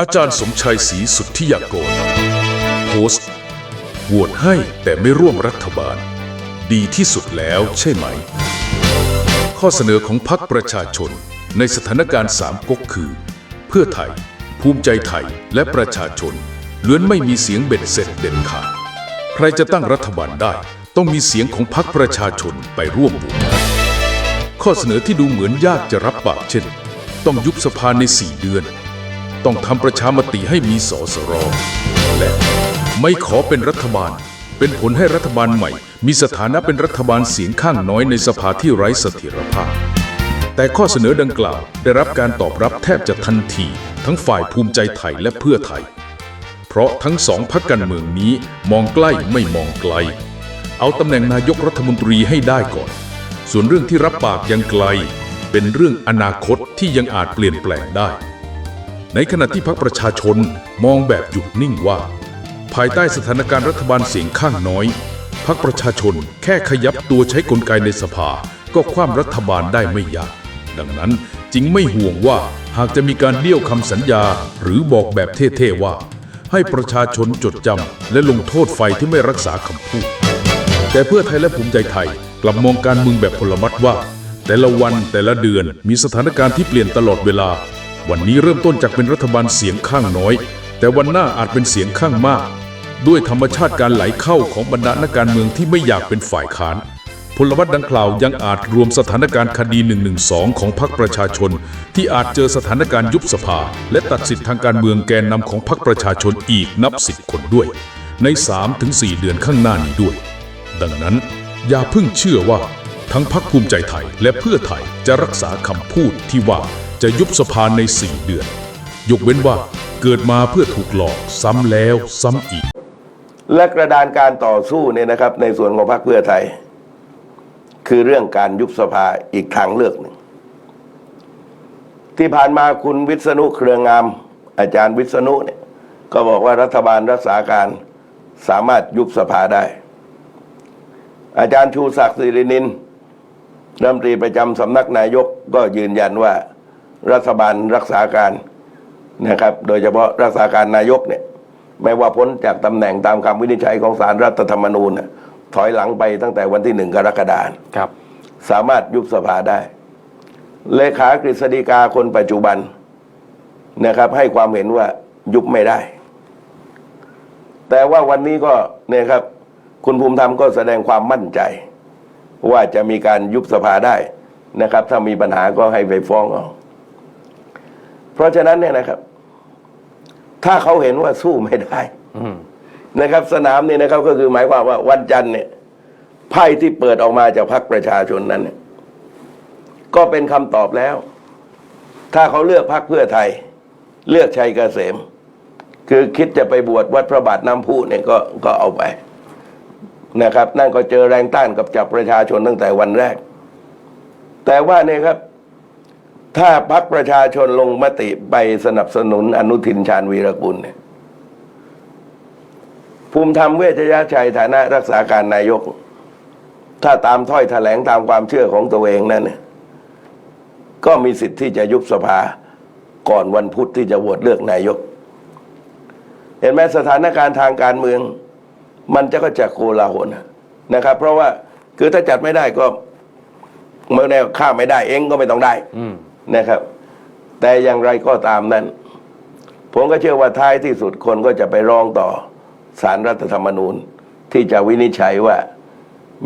อาจารย์สมชัยศรีสุทธิยากรโพสต์โหวตให้แต่ไม่ร่วมรัฐบาล ดีที่สุดแล้วใช่ไหม ข้อเสนอของพรรคประชาชนในสถานการณ์สามก๊กคือ เพื่อไทย ภูมิใจไทยและประชาชนล้วนไม่มีเสียงเบ็ดเสร็จเด็ดขาด ใครจะตั้งรัฐบาลได้ ต้องมีเสียงของพรรคประชาชนไปร่วมโหวตข้อเสนอที่ดูเหมือนยากจะรับปากเช่น ต้องยุบสภาใน4เดือน ต้องทำประชามติให้มีสสรและไม่ขอเป็นรัฐบาล เป็นผลให้รัฐบาลใหม่ มีสถานะเป็นรัฐบาลเสียงข้างน้อยในสภาที่ไร้เสถียรภาพ แต่ข้อเสนอดังกล่าว ได้รับการตอบรับแทบจะทันที ทั้งฝ่ายภูมิใจไทยและเพื่อไทย เพราะทั้งสองพรรคการเมืองนี้มองใกล้ไม่มองไกล เอาตำแหน่งนายกรัฐมนตรีให้ได้ก่อน ส่วนเรื่องที่รับปากยังไกล เป็นเรื่องอนาคตที่ยังอาจเปลี่ยนแปลงได้ ในขณะที่พรรคประชาชนมองแบบหยุดนิ่งว่า ภายใต้สถานการณ์รัฐบาลเสียงข้างน้อยพรรคประชาชนแค่ขยับตัวใช้กลไกในสภา ก็คว่ำรัฐบาลได้ไม่ยาก ดังนั้นจึงไม่ห่วงว่าหากจะมีการเลี้ยวคำสัญญา หรือบอกแบบเท่ๆว่า ให้ประชาชนจดจำและลงโทษไฟที่ไม่รักษาคำพูด แต่เพื่อไทยและภูมิใจไทยกลับมองการเมืองแบบพลมัดว่า แต่ละวันแต่ละเดือนมีสถานการณ์ที่เปลี่ยนตลอดเวลา วันนี้เริ่มต้นจากเป็นรัฐบาลเสียงข้างน้อย แต่วันหน้าอาจเป็นเสียงข้างมาก ด้วยธรรมชาติการไหลเข้าของบรรดานักการเมืองที่ไม่อยากเป็นฝ่ายค้านพลวัตดังกล่าวยังอาจรวมสถานการณ์คดี 112 ของพรรคประชาชน ที่อาจเจอสถานการณ์ยุบสภา และตัดสิทธิทางการเมืองแกนนำของพรรคประชาชนอีกนับสิบคนด้วย ใน 3-4 เดือนข้างหน้านี้ด้วย ดังนั้น อย่าเพิ่งเชื่อว่า ทั้งพรรคภูมิใจไทยและเพื่อไทยจะรักษาคำพูดที่ว่า จะยุบสภาใน 4 เดือน ยกเว้นว่าเกิดมาเพื่อถูกหลอกซ้ำแล้วซ้ำอีก และกระดานการต่อสู้เนี่ยนะครับ ในส่วนของพรรคเพื่อไทย คือเรื่องการยุบสภาอีกทางเลือกหนึ่ง ที่ผ่านมาคุณวิษณุเครืองาม อาจารย์วิษณุเนี่ยก็บอกว่ารัฐบาลรักษาการสามารถยุบสภาได้ อาจารย์ชูศักดิ์สิรินินรัฐมนตรีประจำสำนักนายกก็ยืนยันว่า รัฐบาลรักษาการนะครับ โดยเฉพาะรักษาการนายกเนี่ยไม่ว่าพ้นจากตำแหน่งตามคำวินิจฉัยของศาลรัฐธรรมนูญน่ะถอยหลังไปตั้งแต่วันที่หนึ่งกรกฎาคมครับ สามารถยุบสภาได้ เลขากฤษฎีกาคนปัจจุบันนะครับ ให้ความเห็นว่ายุบไม่ได้ แต่ว่าวันนี้ก็เนี่ยครับ คุณภูมิธรรมก็แสดงความมั่นใจ ว่าจะมีการยุบสภาได้นะครับ ถ้ามีปัญหาก็ให้ไปฟ้องเอา เพราะฉะนั้นเนี่ยนะครับ ถ้าเขาเห็นว่าสู้ไม่ได้อืมนะครับ สนามนี่นะครับ ก็คือหมายความว่าวันจันทร์เนี่ยไพ่ที่เปิดออกมาจากพรรคประชาชนนั้นเนี่ยก็เป็นคำตอบแล้ว ถ้าเขาเลือกพรรคเพื่อไทย เลือกชัยเกษม คือคิดจะไปบวชวัดพระบาทน้ำพุเนี่ยก็ก็เอาไปนะครับ นั่นก็เจอแรงต้านกับจากประชาชนตั้งแต่วันแรก แต่ว่าเนี่ยครับ ถ้าพรรคประชาชนลงมติไปสนับสนุนอนุทินชาญวีรกุลเนี่ย ภูมิธรรมเวชยชัยฐานะรักษาการนายก ถ้าตามถ้อยแถลงตามความเชื่อของตัวเองนั่นเนี่ยก็มีสิทธิ์ที่จะยุบสภาก่อนวันพุธที่จะโหวตเลือกนายก เห็นไหมสถานการณ์ทางการเมือง มันจะก็จะโกลาหลนะครับ เพราะว่าคือถ้าจัดไม่ได้ก็เมื่อแนวข้าไม่ได้เองก็ไม่ต้องได้ อื นะครับ แต่อย่างไรก็ตามนั้น ผมก็เชื่อว่าท้ายที่สุดคนก็จะไปร้องต่อสารรัฐธรรมนูญ ที่จะวินิจฉัยว่า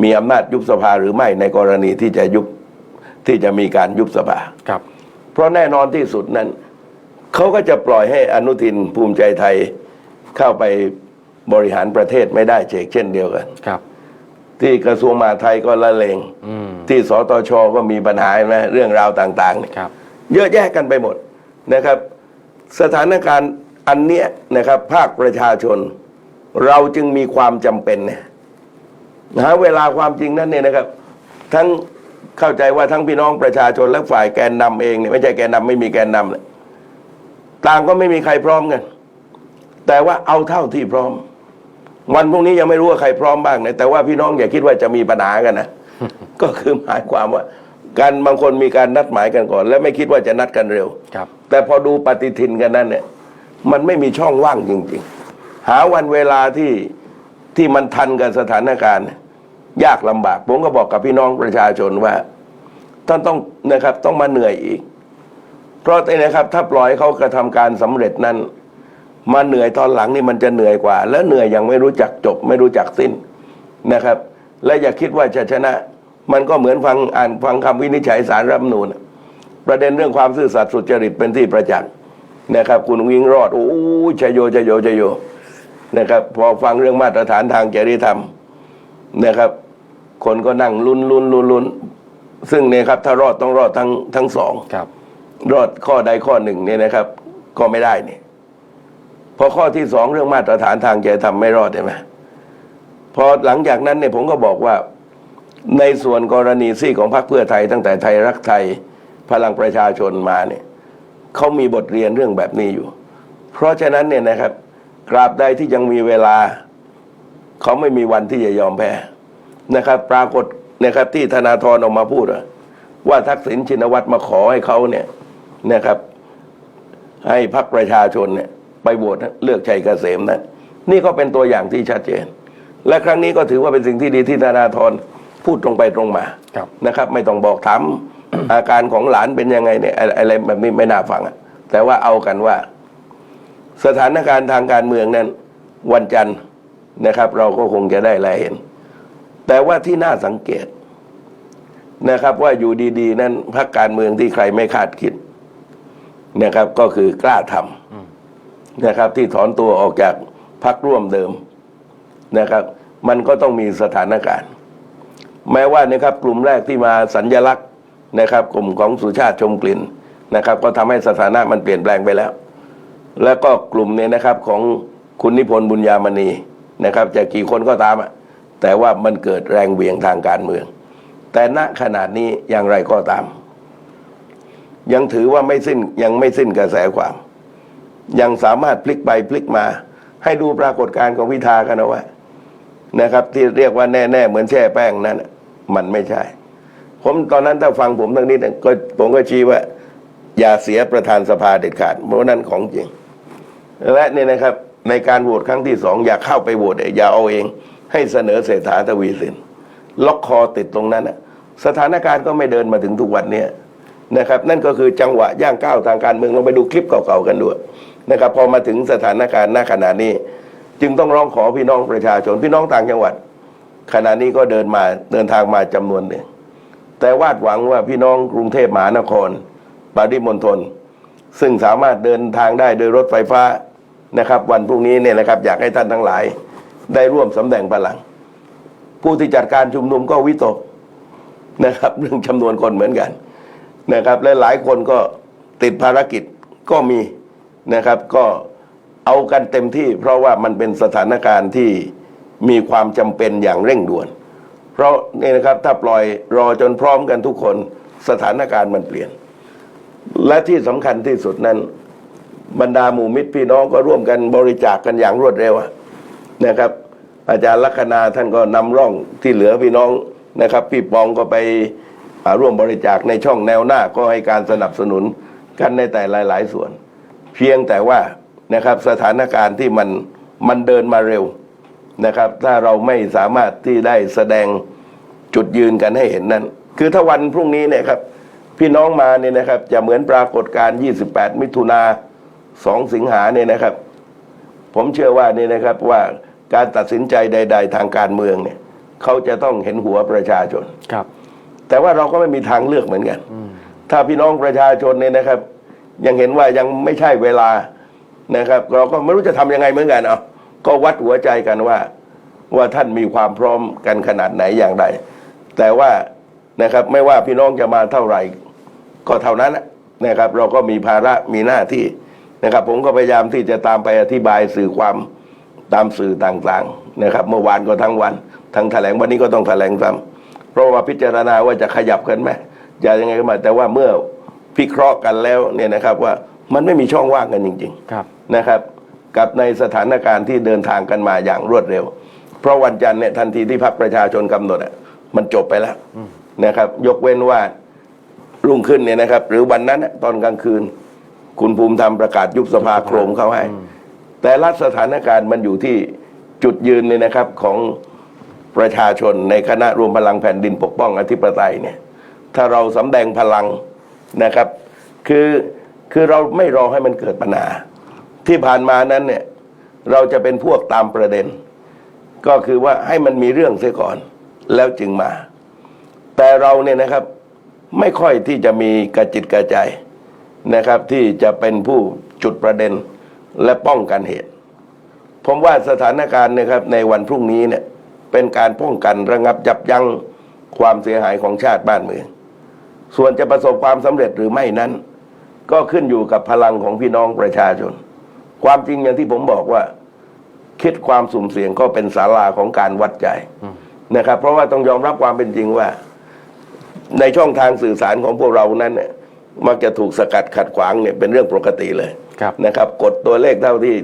มีอำนาจยุบสภาหรือไม่ในกรณีที่จะยุบที่จะมีการยุบสภาครับ เพราะแน่นอนที่สุดนั้นเขาก็จะปล่อยให้อนุทินภูมิใจไทยเข้าไปบริหารประเทศไม่ได้เช่นเช่นเดียวกันครับ ที่กระทรวงมหาดไทยก็ละเลงอืมที่สตชก็มีปัญหาไหมเรื่องราวต่างๆเนี่ยครับ เยอะแยะกันไปหมดนะครับ สถานการณ์อันเนี้ยนะครับ ภาคประชาชน เราจึงมีความจำเป็นเนี่ยหาเวลาความจริงนั้นเนี่ยนะครับ ทั้งเข้าใจว่าทั้งพี่น้องประชาชนและฝ่ายแกนนำเองเนี่ยไม่ใช่แกนนำไม่มีแกนนำเนี่ยต่างก็ไม่มีใครพร้อมกันแต่ว่าเอาเท่าที่พร้อม วันพรุ่งนี้ยังไม่รู้ว่าใครพร้อมบ้างนะแต่ว่าพี่น้องอย่าคิดว่าจะมีปัญหากันนะก็คือหมายความว่าการบางคนมีการนัดหมายกันก่อน และไม่คิดว่าจะนัดกันเร็วครับ แต่พอดูปฏิทินกันนั้นเนี่ย มันไม่มีช่องว่างจริง ๆ หาวันเวลาที่ที่มันทันกับสถานการณ์ ยากลำบากผมก็บอกกับพี่น้องประชาชนว่าท่านต้องนะครับต้องมาเหนื่อยอีก เพราะไอ้นะครับถ้าปล่อยให้เขากระทำการสำเร็จนั้น มาเหนื่อยตอนหลังนี่มันจะเหนื่อยกว่า แล้วเหนื่อยยังไม่รู้จักจบ ไม่รู้จักสิ้นนะครับ และอย่าคิดว่าจะชนะ มันก็เหมือนฟังอ่านฟังคำวินิจฉัยสารรัฐธรรมนูญประเด็นเรื่องความซื่อสัตย์สุจริตเป็นที่ประจักษ์นะครับ คุณวิงรอดโอ้ยชยโยชยโยชยโยนะครับ พอฟังเรื่องมาตรฐานทางจริยธรรมนะครับ คนก็นั่งลุ้นลุ้นลุ้นลุ้นซึ่งเนี่ยครับ ถ้ารอดต้องรอดทั้งทั้งสองครับรอดข้อใดข้อหนึ่งเนี่ยนะครับ ก็ไม่ได้เนี่ย พอข้อที่สองเรื่องมาตรฐานทางจริยธรรมไม่รอดใช่ไหมพอหลังจากนั้นเนี่ยผมก็บอกว่าในส่วนกรณีซี่ของพรรคเพื่อไทย ตั้งแต่ไทยรักไทยพลังประชาชนมาเนี่ยเขามีบทเรียนเรื่องแบบนี้อยู่ เพราะฉะนั้นเนี่ยนะครับกราบใดที่ยังมีเวลา เขาไม่มีวันที่จะยอมแพ้นะครับ ปรากฏนะครับที่ธนาธรออกมาพูดว่าทักษิณชินวัตรมาขอให้เขาเนี่ยนะครับ ให้พรรคประชาชนเนี่ย ไปโหวตเลือกชัยเกษมนะนี่ก็เป็นตัวอย่างที่ชัดเจน และครั้งนี้ก็ถือว่าเป็นสิ่งที่ดีที่ธนาธรพูดตรงไปตรงมาครับนะครับ ไม่ต้องบอกถามอาการของหลานเป็นยังไงเนี่ยอะไรอะไรแบบนี้ไม่น่าฟังอะแต่ว่าเอากันว่า สถานการณ์ทางการเมืองนั้น วันจันทร์นะครับ เราก็คงจะได้รายเห็น แต่ว่าที่น่าสังเกตนะครับ ว่าอยู่ดี ๆ นั้นพรรคการเมืองที่ใครไม่คาดคิดนะครับ ก็คือกล้าทำ นะครับ ที่ถอนตัวออกจากพรรคร่วมเดิมนะครับ มันก็ต้องมีสถานการณ์ แม้ว่านะครับกลุ่มแรกที่มาสัญญลักษณ์นะครับ กลุ่มของสุชาติชมกลิ่นนะครับ ก็ทำให้สถานะมันเปลี่ยนแปลงไปแล้ว แล้วก็กลุ่มเนี้นะครับของคุณนิพนธ์บุญญามณีนะครับจะกี่คนก็ตามอะแต่ว่ามันเกิดแรงเวียงทางการเมือง แต่ณขนาดนี้อย่างไรก็ตาม ยังถือว่าไม่สิ้นยังไม่สิ้นกระแสความ ยังสามารถพลิกไปพลิกมา ให้ดูปรากฏการณ์ของพิธากันเอาไว้นะครับ ที่เรียกว่าแน่ๆเหมือนแช่แป้งนั้นมันไม่ใช่ ผมตอนนั้นถ้าฟังผมทั้งนี้นะก็ผมก็ชี้ว่า อย่าเสียประธานสภาเด็ดขาดเพราะนั่นของจริง และเนี่ยนะครับ ในการโหวตครั้งที่สองอย่าเข้าไปโหวตอย่าเอาเอง ให้เสนอเศรษฐาทวีสินล็อกคอติดตรงนั้นน่ะสถานการณ์ก็ไม่เดินมาถึงทุกวันนี้นะครับ นั่นก็คือจังหวะย่างก้าวทางการเมืองลองไปดูคลิปเก่าๆกันด้วย นะครับพอมาถึงสถานการณ์ณขณะนี้ จึงต้องร้องขอพี่น้องประชาชนพี่น้องต่างจังหวัด ขณะนี้ก็เดินมาเดินทางมาจำนวนหนึ่งแต่วาดหวังว่าพี่น้องกรุงเทพมหานครปริมณฑลซึ่งสามารถเดินทางได้โดยรถไฟฟ้านะครับ วันพรุ่งนี้เนี่ยนะครับ อยากให้ท่านทั้งหลาย ได้ร่วมสำแดงพลัง ผู้ที่จัดการชุมนุมก็วิตกนะครับ เรื่องจำนวนคนเหมือนกันนะครับ และหลายคนก็ติดภารกิจก็มี นะครับก็เอากันเต็มที่ เพราะว่ามันเป็นสถานการณ์ที่มีความจำเป็นอย่างเร่งด่วน เพราะนี่นะครับถ้าปล่อยรอจนพร้อมกันทุกคนสถานการณ์มันเปลี่ยน และที่สำคัญที่สุดนั้น บรรดาหมู่มิตรพี่น้องก็ร่วมกันบริจาคกกันอย่างรวดเร็วนะครับ อาจารย์ลัคนาท่านก็นำร่องที่เหลือพี่น้องนะครับ พี่ปองก็ไปร่วมบริจาคในช่องแนวหน้าก็ให้การสนับสนุนกันในแต่หลาย ๆ ส่วน เพียงแต่ว่านะครับสถานการณ์ที่มันมันเดินมาเร็วนะครับ ถ้าเราไม่สามารถที่ได้แสดงจุดยืนกันให้เห็นนั้น คือถ้าวันพรุ่งนี้เนี่ยครับ พี่น้องมาเนี่ยนะครับ จะเหมือนปรากฏการณ์ 28 มิถุนา2 สิงหาเนี่ยนะครับ ผมเชื่อว่านี่นะครับว่าการตัดสินใจใด ๆ ทางการเมืองเนี่ยเขาจะต้องเห็นหัวประชาชนครับ แต่ว่าเราก็ไม่มีทางเลือกเหมือนกัน ถ้าพี่น้องประชาชนเนี่ยนะครับ ยังเห็นว่ายังไม่ใช่เวลานะครับ เราก็ไม่รู้จะทำยังไงเหมือนกันเอาก็วัดหัวใจกันว่า ว่าท่านมีความพร้อมกันขนาดไหนอย่างไร แต่ว่านะครับไม่ว่าพี่น้องจะมาเท่าไหร่ ก็เท่านั้นนะนะครับ เราก็มีภาระมีหน้าที่นะครับ ผมก็พยายามที่จะตามไปอธิบายสื่อความตามสื่อต่างๆนะครับ เมื่อวานก็ทั้งวันทั้งแถลงวันนี้ก็ต้องแถลงซ้ำเพราะว่าพิจารณาว่าจะขยับกันไหมจะยังไงก็มาแต่ว่าเมื่อ พิเคราะห์กันแล้วเนี่ยนะครับว่ามันไม่มีช่องว่างกันจริงๆครับนะครับ กับในสถานการณ์ที่เดินทางกันมาอย่างรวดเร็ว เพราะวันจันทร์เนี่ยทันทีที่พรรคประชาชนกำหนดอะมันจบไปแล้วนะครับ ยกเว้นว่ารุ่งขึ้นเนี่ยนะครับ หรือวันนั้นน่ะตอนกลางคืน คุณภูมิธรรมประกาศยุบสภาโครมเขาให้ แต่ละสถานการณ์มันอยู่ที่จุดยืนเนี่ยนะครับของประชาชนในคณะรวมพลังแผ่นดินปกป้องอธิปไตยเนี่ย ถ้าเราสำแดงพลัง นะครับคือคือเราไม่รอให้มันเกิดปัญหา ที่ผ่านมานั้นเนี่ยเราจะเป็นพวกตามประเด็น ก็คือว่าให้มันมีเรื่องเสียก่อนแล้วจึงมา แต่เราเนี่ยนะครับไม่ค่อยที่จะมีกระจิตกระใจนะครับ ที่จะเป็นผู้จุดประเด็นและป้องกันเหตุ ผมว่าสถานการณ์นะครับในวันพรุ่งนี้เนี่ยเป็นการป้องกันระงับยับยั้งความเสียหายของชาติบ้านเมือง ส่วนจะประสบความสำเร็จหรือไม่นั้น ก็ขึ้นอยู่กับพลังของพี่น้องประชาชน ความจริงอย่างที่ผมบอกว่า คิดความสุ่มเสี่ยงก็เป็นศาลาของการวัดใจนะครับ เพราะว่าต้องยอมรับความเป็นจริงว่า ในช่องทางสื่อสารของพวกเรานั้นเนี่ยมักจะถูกสกัดขัดขวางเนี่ยเป็นเรื่องปกติเลยครับนะครับกดตัวเลขเท่าที่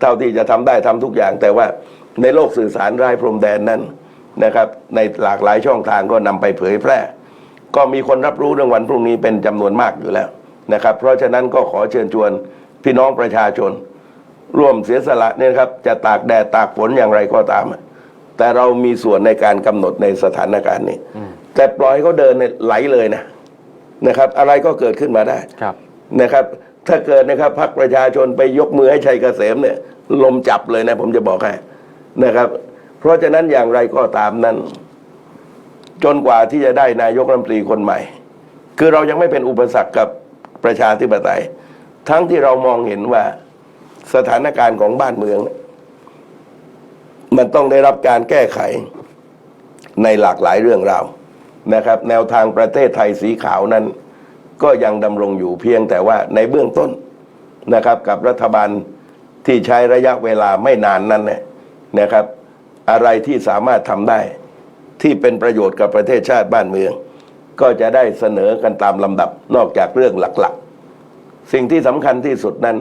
เท่าที่จะทำได้ทำทุกอย่าง แต่ว่าในโลกสื่อสารรายพรมแดนนั้นนะครับ ในหลากหลายช่องทางก็นำไปเผยแพร่ ก็มีคนรับรู้เรื่องวันพรุ่งนี้เป็นจำนวนมากอยู่แล้วนะครับ เพราะฉะนั้นก็ขอเชิญชวนพี่น้องประชาชน ร่วมเสียสละเนี่ยนะครับจะตากแดดตากฝนอย่างไรก็ตาม แต่เรามีส่วนในการกำหนดในสถานการณ์นี้ แต่ปล่อยให้เขาเดินเนี่ยไหลเลยนะนะครับ อะไรก็เกิดขึ้นมาได้ครับนะครับ ถ้าเกิดนะครับพรรคประชาชนไปยกมือให้ชัยเกษมเนี่ย ลมจับเลยนะผมจะบอกให้นะครับ เพราะฉะนั้นอย่างไรก็ตามนั้น จนกว่าที่จะได้นายกรัฐมนตรีคนใหม่ คือเรายังไม่เป็นอุปสรรคกับประชาธิปไตย ทั้งที่เรามองเห็นว่าสถานการณ์ของบ้านเมือง มันต้องได้รับการแก้ไขในหลากหลายเรื่องราวนะครับ แนวทางประเทศไทยสีขาวนั้น ก็ยังดำรงอยู่เพียงแต่ว่าในเบื้องต้นนะครับ กับรัฐบาลที่ใช้ระยะเวลาไม่นานนั้นนะครับ อะไรที่สามารถทำได้ ที่เป็นประโยชน์กับประเทศชาติบ้านเมือง ก็จะได้เสนอกันตามลำดับนอกจากเรื่องหลักๆ สิ่งที่สำคัญที่สุดนั้น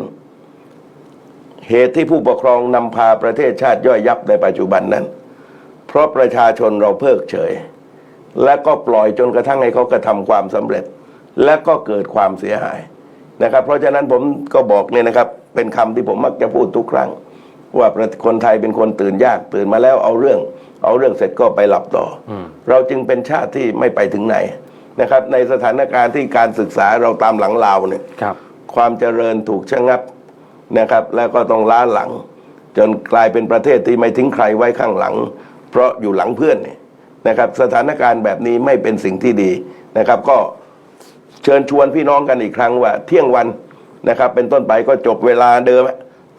เหตุที่ผู้ปกครองนำพาประเทศชาติย่อยยับในปัจจุบันนั้น เพราะประชาชนเราเพิกเฉย และก็ปล่อยจนกระทั่งให้เขากระทำความสำเร็จ และก็เกิดความเสียหายนะครับ เพราะฉะนั้นผมก็บอกเนี่ยนะครับ เป็นคำที่ผมมักจะพูดทุกครั้ง ว่าประคนไทยเป็นคนตื่นยากตื่นมาแล้วเอาเรื่อง เอาเรื่องเสร็จก็ไปหลับต่ออเราจึงเป็นชาติที่ไม่ไปถึงไหนนะครับ ในสถานการณ์ที่การศึกษาเราตามหลังลาวเนี่ยครับความเจริญถูกชะงับนะครับ แล้วก็ต้องล้าหลัง จนกลายเป็นประเทศที่ไม่ทิ้งใครไว้ข้างหลัง เพราะอยู่หลังเพื่อนเนี่ยนะครับ สถานการณ์แบบนี้ไม่เป็นสิ่งที่ดีนะครับ ก็เชิญชวนพี่น้องกันอีกครั้งว่า เที่ยงวันนะครับ เป็นต้นไปก็จบเวลาเดิมอะ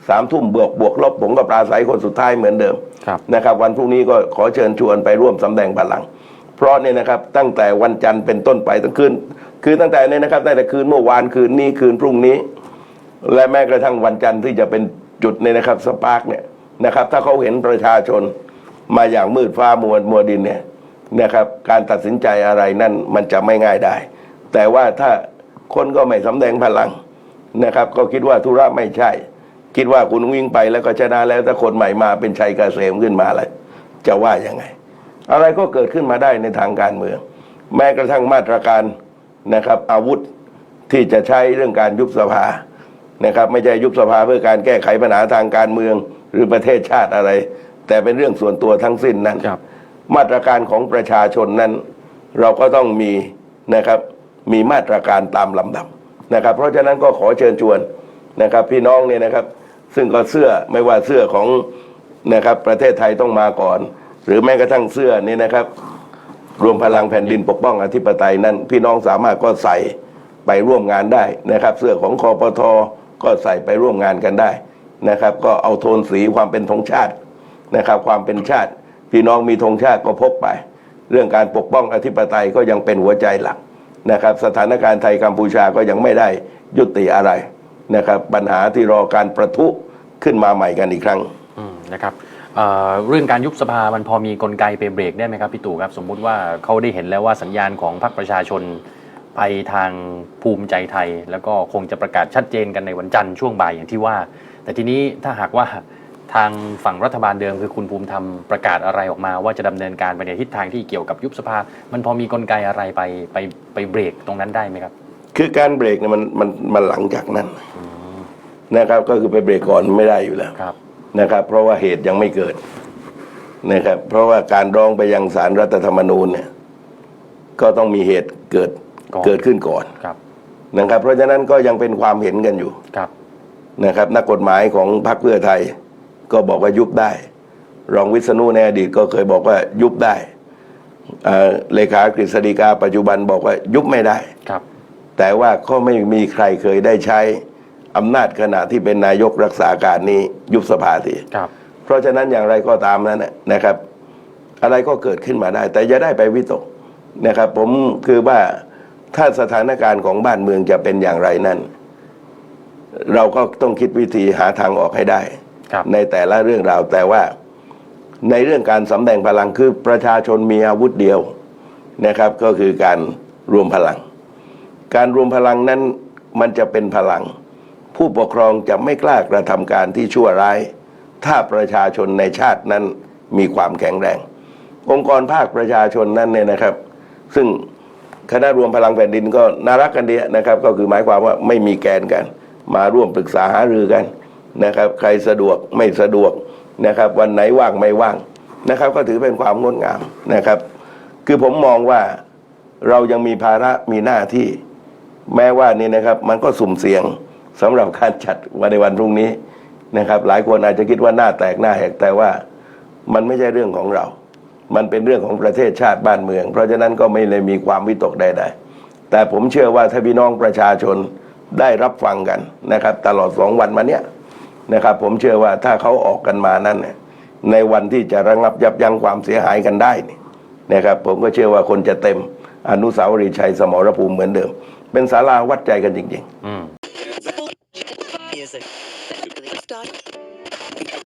สามทุ่มบวกบวกลบผมก็ปราศัยคนสุดท้ายเหมือนเดิมครับนะครับ วันพรุ่งนี้ก็ขอเชิญชวนไปร่วมสำแดงพลัง เพราะเนี่ยนะครับตั้งแต่วันจันทร์เป็นต้นไปตั้งคืนคือตั้งแต่เนี่ยนะครับตั้งแต่คืนเมื่อวานคืนนี้คืนพรุ่งนี้ และแม้กระทั่งวันจันทร์ที่จะเป็นจุดเนี่ยนะครับสปาร์กเนี่ยนะครับ ถ้าเขาเห็นประชาชนมาอย่างมืดฟ้ามัวมัวดินเนี่ยนะครับการตัดสินใจอะไรนั่นมันจะไม่ง่ายได้ แต่ว่าถ้าคนก็ไม่สำแดงพลังนะครับ ก็คิดว่าธุระไม่ใช่ คิดว่าคุณวิ่งไปแล้วก็ชนะแล้วถ้าคนใหม่มาเป็นชัยเกษมขึ้นมาแล้วจะว่ายังไง อะไรก็เกิดขึ้นมาได้ในทางการเมือง แม้กระทั่งมาตรการนะครับอาวุธที่จะใช้เรื่องการยุบสภานะครับไม่ใช่ยุบสภาเพื่อการแก้ไขปัญหาทางการเมืองหรือประเทศชาติอะไร แต่เป็นเรื่องส่วนตัวทั้งสิ้นนั้นครับมาตรการของประชาชนนั้น เราก็ต้องมีนะครับมีมาตรการตามลำดับนะครับ เพราะฉะนั้นก็ขอเชิญชวนนะครับ พี่น้องเนี่ยนะครับ ซึ่งก็เสื้อไม่ว่าเสื้อของนะครับประเทศไทยต้องมาก่อน หรือแม้กระทั่งเสื้อนี่นะครับ รวมพลังแผ่นดินปกป้องอธิปไตยนั้น พี่น้องสามารถก็ใส่ไปร่วมงานได้นะครับ เสื้อของคอปทก็ใส่ไปร่วมงานกันได้นะครับ ก็เอาโทนสีความเป็นธงชาตินะครับ ความเป็นชาติ พี่น้องมีธงชาติก็พกไป เรื่องการปกป้องอธิปไตยก็ยังเป็นหัวใจหลักนะครับ สถานการณ์ไทยกัมพูชาก็ยังไม่ได้ยุติอะไร นะครับปัญหาที่รอการประทุขึ้นมาใหม่กันอีกครั้งนะครับเเรื่องการยุบสภามันพอมีกลไกไปเบรกได้ไหมครับพี่ตู่ครับ สมมุติว่าเขาได้เห็นแล้วว่าสัญญาณของพรรคประชาชนไปทางภูมิใจไทย แล้วก็คงจะประกาศชัดเจนกันในวันจันทร์ช่วงบ่ายอย่างที่ว่า แต่ทีนี้ถ้าหากว่าทางฝั่งรัฐบาลเดิมคือคุณภูมิธรรมประกาศอะไรออกมา ว่าจะดำเนินการไปในทิศทางที่เกี่ยวกับยุบสภา มันพอมีกลไกอะไรไปไปไปเบรกตรงนั้นได้ไหมครับ คือการเบรกเนี่ยมันมันมันหลังจากนั้นนะครับก็คือไปเบรกก่อนไม่ได้อยู่แล้วครับ นะครับ เพราะว่าเหตุยังไม่เกิดนะครับเพราะว่าการร้องไปยังศาลรัฐธรรมนูญเนี่ย ก็ต้องมีเหตุเกิดก่อน เกิดขึ้นก่อนครับนะครับ เพราะฉะนั้นก็ยังเป็นความเห็นกันอยู่ ครับนะครับนักกฎหมายของพรรคเพื่อไทย ก็บอกว่ายุบได้ รองวิษณุในอดีตก็เคยบอกว่ายุบได้เอ่อเลขากฤษฎีกาปัจจุบันบอกว่ายุบไม่ได้ ครับ แต่ว่าก็ไม่มีใครเคยได้ใช้อำนาจขณะที่เป็นนายกรักษาการนี้ยุบสภาทีครับเพราะฉะนั้นอย่างไรก็ตามนั้นน่ะนะครับ อะไรก็เกิดขึ้นมาได้ แต่อย่าได้ไปวิตกนะครับ ผมคือว่าถ้าสถานการณ์ของบ้านเมืองจะเป็นอย่างไรนั้น เราก็ต้องคิดวิธีหาทางออกให้ได้ครับในแต่ละเรื่องราวแต่ว่าในเรื่องการสำแดงพลังคือประชาชนมีอาวุธเดียวนะครับ ก็คือการรวมพลัง การรวมพลังนั้นมันจะเป็นพลัง ผู้ปกครองจะไม่กล้ากระทำการที่ชั่วร้าย ถ้าประชาชนในชาตินั้นมีความแข็งแรง องค์กรภาคประชาชนนั้นเนี่ยนะครับ ซึ่งคณะรวมพลังแผ่นดินก็น่ารักกันดีนะครับ ก็คือหมายความว่าไม่มีแกนกัน มาร่วมปรึกษาหารือกันนะครับ ใครสะดวกไม่สะดวกนะครับ วันไหนว่างไม่ว่างนะครับ ก็ถือเป็นความงดงามนะครับ คือผมมองว่าเรายังมีภาระมีหน้าที่ แม้ว่านี่นะครับมันก็สุ่มเสี่ยงสำหรับการจัดวันในวันพรุ่งนี้นะครับ หลายคนอาจจะคิดว่าหน้าแตกหน้าแหกแต่ว่ามันไม่ใช่เรื่องของเรา มันเป็นเรื่องของประเทศชาติบ้านเมือง เพราะฉะนั้นก็ไม่เลยมีความวิตกใดๆแต่ผมเชื่อว่าถ้าพี่น้องประชาชนได้รับฟังกันนะครับ ตลอดสองวันมาเนี้ยนะครับ ผมเชื่อว่าถ้าเขาออกกันมานั้นเนี่ยในวันที่จะระงับยับยั้งความเสียหายกันได้นี่นะครับ ผมก็เชื่อว่าคนจะเต็มอนุสาวรีย์ชัยสมรภูมิเหมือนเดิม เป็นศาลาวัดใจกันจริงๆอืม Music.